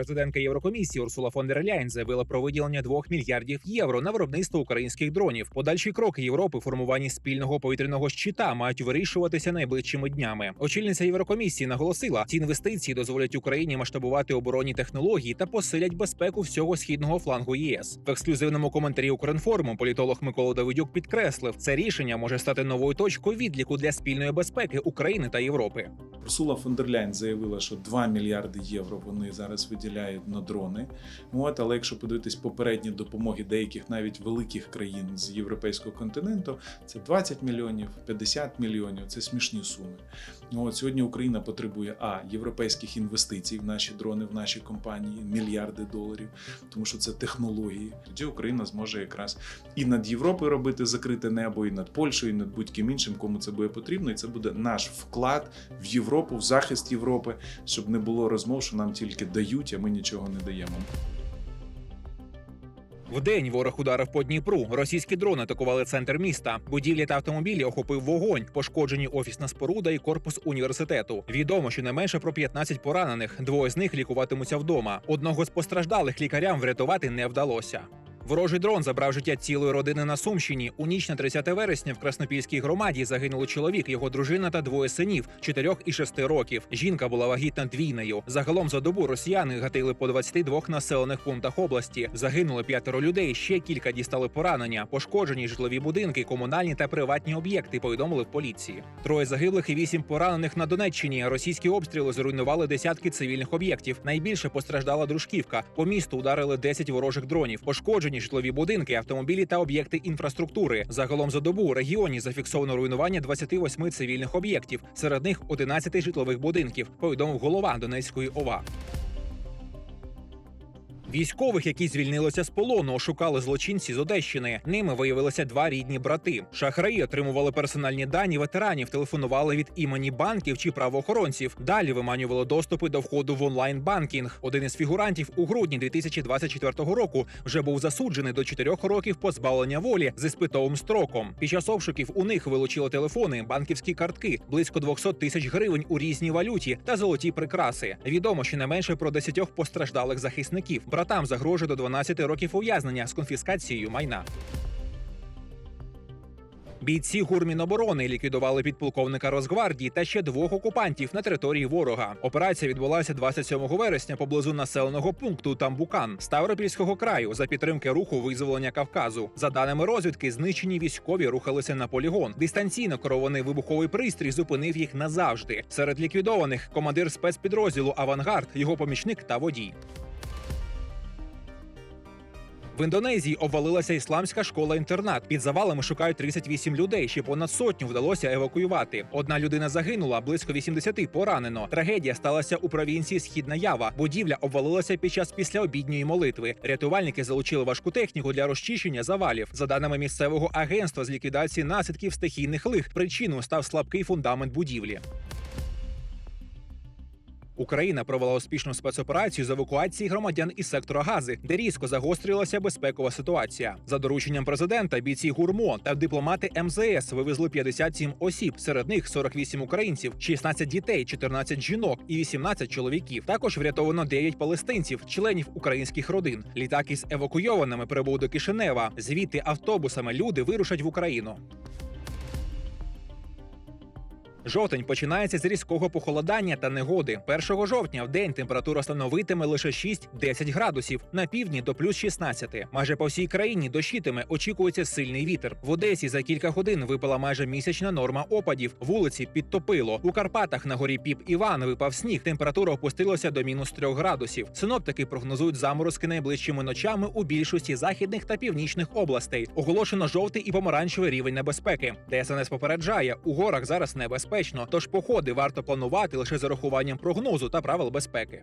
Президентка Єврокомісії Урсула фон дер Ляйн заявила про виділення 2 мільярдів євро на виробництво українських дронів. Подальші кроки Європи в спільного повітряного щита мають вирішуватися найближчими днями. Очільниця Єврокомісії наголосила, ці інвестиції дозволять Україні масштабувати оборонні технології та посилять безпеку всього східного флангу ЄС. В ексклюзивному коментарі Укрінформу політолог Микола Давидюк підкреслив, це рішення може стати новою точкою відліку для спільної безпеки України та Європи. Урсула фон дер Ляйн заявила, що 2 мільярди євро вони зараз виділяють на дрони. От, але якщо подивитись попередні допомоги деяких навіть великих країн з європейського континенту, це 20 мільйонів, 50 мільйонів це смішні суми. Ну, От сьогодні Україна потребує а європейських інвестицій в наші дрони, в наші компанії, мільярди доларів, тому що це технології. Тоді Україна зможе якраз і над Європою робити закрите небо, і над Польщею, і над будь-ким іншим, кому це буде потрібно. І це буде наш вклад в Європу, в захист Європи, щоб не було розмов, що нам тільки дають, ми нічого не даємо. Вдень ворог ударив по Дніпру. Російські дрони атакували центр міста. Будівлі та автомобілі охопив вогонь. Пошкоджені офісна споруда і корпус університету. Відомо, що не менше про 15 поранених. Двоє з них лікуватимуться вдома. Одного з постраждалих лікарям врятувати не вдалося. Ворожий дрон забрав життя цілої родини на Сумщині. У ніч на 30 вересня в Краснопільській громаді загинули чоловік, його дружина та двоє синів 4 і 6 років. Жінка була вагітна двійнею. Загалом за добу росіяни гатили по 22 населених пунктах області. Загинули п'ятеро людей. Ще кілька дістали поранення. Пошкоджені житлові будинки, комунальні та приватні об'єкти. Повідомили в поліції. Троє загиблих і вісім поранених на Донеччині. Російські обстріли зруйнували десятки цивільних об'єктів. Найбільше постраждала дружківка. По місту ударили 10 ворожих дронів. Пошкоджені житлові будинки, автомобілі та об'єкти інфраструктури. Загалом за добу у регіоні зафіксовано руйнування 28 цивільних об'єктів, серед них 11 житлових будинків. Повідомив голова Донецької ОВА. Військових, які звільнилися з полону, ошукали злочинці з Одещини. Ними виявилися два рідні брати. Шахраї отримували персональні дані ветеранів, телефонували від імені банків чи правоохоронців. Далі виманювали доступи до входу в онлайн банкінг. Один із фігурантів у грудні 2024 року вже був засуджений до 4 років позбавлення волі з іспитовим строком. Під час обшуків у них вилучили телефони, банківські картки, близько 200 тисяч гривень у різній валюті та золоті прикраси. Відомо щонайменше про 10 постраждалих захисників. Братам загрожує до 12 років ув'язнення з конфіскацією майна. Бійці гурміноборони ліквідували підполковника Росгвардії та ще двох окупантів на території ворога. Операція відбулася 27 вересня поблизу населеного пункту Тамбукан Ставропільського краю за підтримки руху визволення Кавказу. За даними розвідки, знищені військові рухалися на полігон. Дистанційно керований вибуховий пристрій зупинив їх назавжди. Серед ліквідованих командир спецпідрозділу Авангард, його помічник та водій. В Індонезії обвалилася ісламська школа-інтернат. Під завалами шукають 38 людей. Ще понад сотню вдалося евакуювати. Одна людина загинула, близько 80 поранено. Трагедія сталася у провінції Східна Ява. Будівля обвалилася під час післяобідньої молитви. Рятувальники залучили важку техніку для розчищення завалів. За даними місцевого агентства з ліквідації наслідків стихійних лих, причиною став слабкий фундамент будівлі. Україна провела успішну спецоперацію з евакуації громадян із сектора Гази, де різко загострилася безпекова ситуація. За дорученням президента бійці гурмо та дипломати МЗС вивезли 57 осіб. Серед них 48 українців, 16 дітей, 14 жінок і 18 чоловіків. Також врятовано 9 палестинців, членів українських родин. Літак із евакуйованими прибув до Кишинева. Звідти автобусами люди вирушать в Україну. Жовтень починається з різкого похолодання та негоди. 1 жовтня в день температура становитиме лише 6-10 градусів, на півдні до плюс 16. Майже по всій країні дощитиме, очікується сильний вітер. В Одесі за кілька годин випала майже місячна норма опадів. Вулиці підтопило. У Карпатах на горі Піп Іван випав сніг. Температура опустилася до мінус 3 градусів. Синоптики прогнозують заморозки найближчими ночами у більшості західних та північних областей. Оголошено жовтий і помаранчевий рівень небезпеки. ДСНС попереджає, у горах зараз небезпечно, тож походи варто планувати лише з урахуванням прогнозу та правил безпеки.